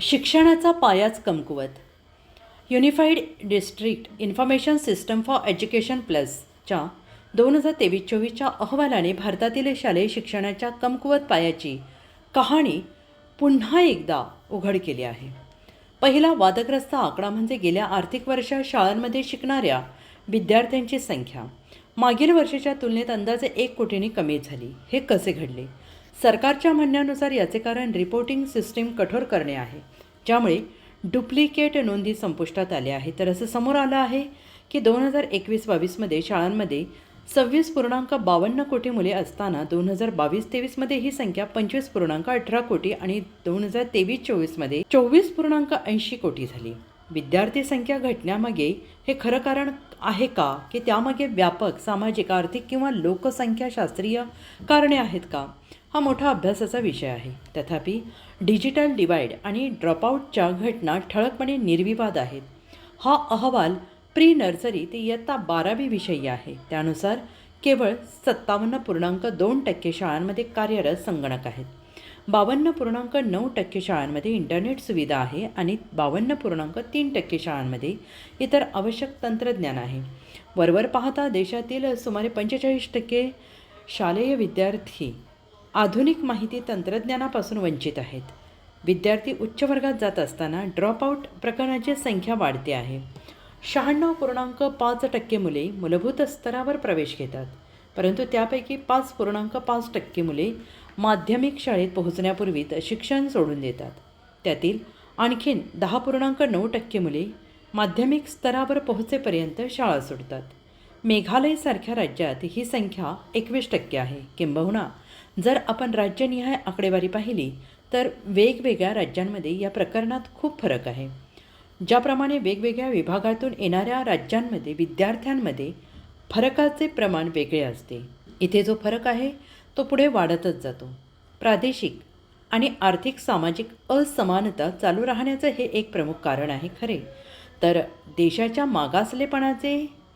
शिक्षणाचा पायाच कमकुवत. Unified district information system for education प्लसच्या दोन हजार तेवीस चोवीसच्या अहवालाने भारतातील शालेय शिक्षणाच्या कमकुवत पायाची कहाणी पुन्हा एकदा उघड केली आहे. पहिला वादग्रस्त आकडा म्हणजे गेल्या आर्थिक वर्षात शाळांमध्ये शिकणाऱ्या विद्यार्थ्यांची संख्या. मागील वर्षाच्या तुलनेत अंदाजे एक कोटींनी कमी झाली. हे कसे घडले? सरकारच्या म्हणण्यानुसार याचे कारण रिपोर्टिंग सिस्टीम कठोर करणे आहे. ज्यामुळे डुप्लिकेट नोंदी संपुष्टात आल्या आहेत. तर असं समोर आलं आहे की दोन हजार एकवीस बावीसमध्ये शाळांमध्ये सव्वीस पूर्णांक बावन्न कोटी मुले असताना दोन हजार बावीस तेवीसमध्ये ही संख्या पंचवीस पूर्णांक अठरा कोटी आणि दोन हजार तेवीस चोवीसमध्ये चोवीस पूर्णांक ऐंशी कोटी झाली. विद्यार्थी संख्या घटण्यामागे हे खरं कारण आहे का? की त्यामागे व्यापक सामाजिक आर्थिक किंवा लोकसंख्याशास्त्रीय कारणे आहेत का? हा मोठा अभ्यासाचा विषय आहे. तथापि डिजिटल डिवाइड आणि ड्रॉपआउटच्या घटना ठळकपणे निर्विवाद आहेत. हा अहवाल प्री नर्सरी ते इयत्ता बारावी विषयी आहे. त्यानुसार केवळ सत्तावन्न पूर्णांक दोन टक्के शाळांमध्ये कार्यरत संगणक आहेत. बावन्न पूर्णांक नऊ टक्के शाळांमध्ये इंटरनेट सुविधा आहे आणि बावन्न पूर्णांक तीन टक्के शाळांमध्ये इतर आवश्यक तंत्रज्ञान आहे. वरवर पाहता देशातील सुमारे पंचेचाळीस टक्के शालेय विद्यार्थी आधुनिक माहिती तंत्रज्ञानापासून वंचित आहेत. विद्यार्थी उच्च वर्गात जात असताना ड्रॉपआउट प्रकरणाची संख्या वाढते आहे. शहाण्णव पूर्णांक पाच टक्के मुले मूलभूत स्तरावर प्रवेश घेतात. परंतु त्यापैकी पाच पूर्णांक पाच टक्के मुले माध्यमिक शाळेत पोहोचण्यापूर्वीच शिक्षण सोडून देतात. त्यातील आणखीन दहा पूर्णांक नऊ टक्के मुले माध्यमिक स्तरावर पोहोचेपर्यंत शाळा सोडतात. मेघालयसारख्या राज्यात ही संख्या एकवीस टक्के आहे. किंबहुना जर आपण राज्यनिहाय आकडेवारी पाहिली तर वेगवेगळ्या राज्यांमध्ये या प्रकरणात खूप फरक आहे. ज्याप्रमाणे वेगवेगळ्या विभागातून येणाऱ्या राज्यांमध्ये विद्यार्थ्यांमध्ये फरकाचे प्रमाण वेगळे असते. इथे जो फरक आहे तो पुढे वाढतच जातो. प्रादेशिक आणि आर्थिक सामाजिक असमानता चालू राहण्याचं हे एक प्रमुख कारण आहे खरे. तर देशाच्या मागासलेपणाचे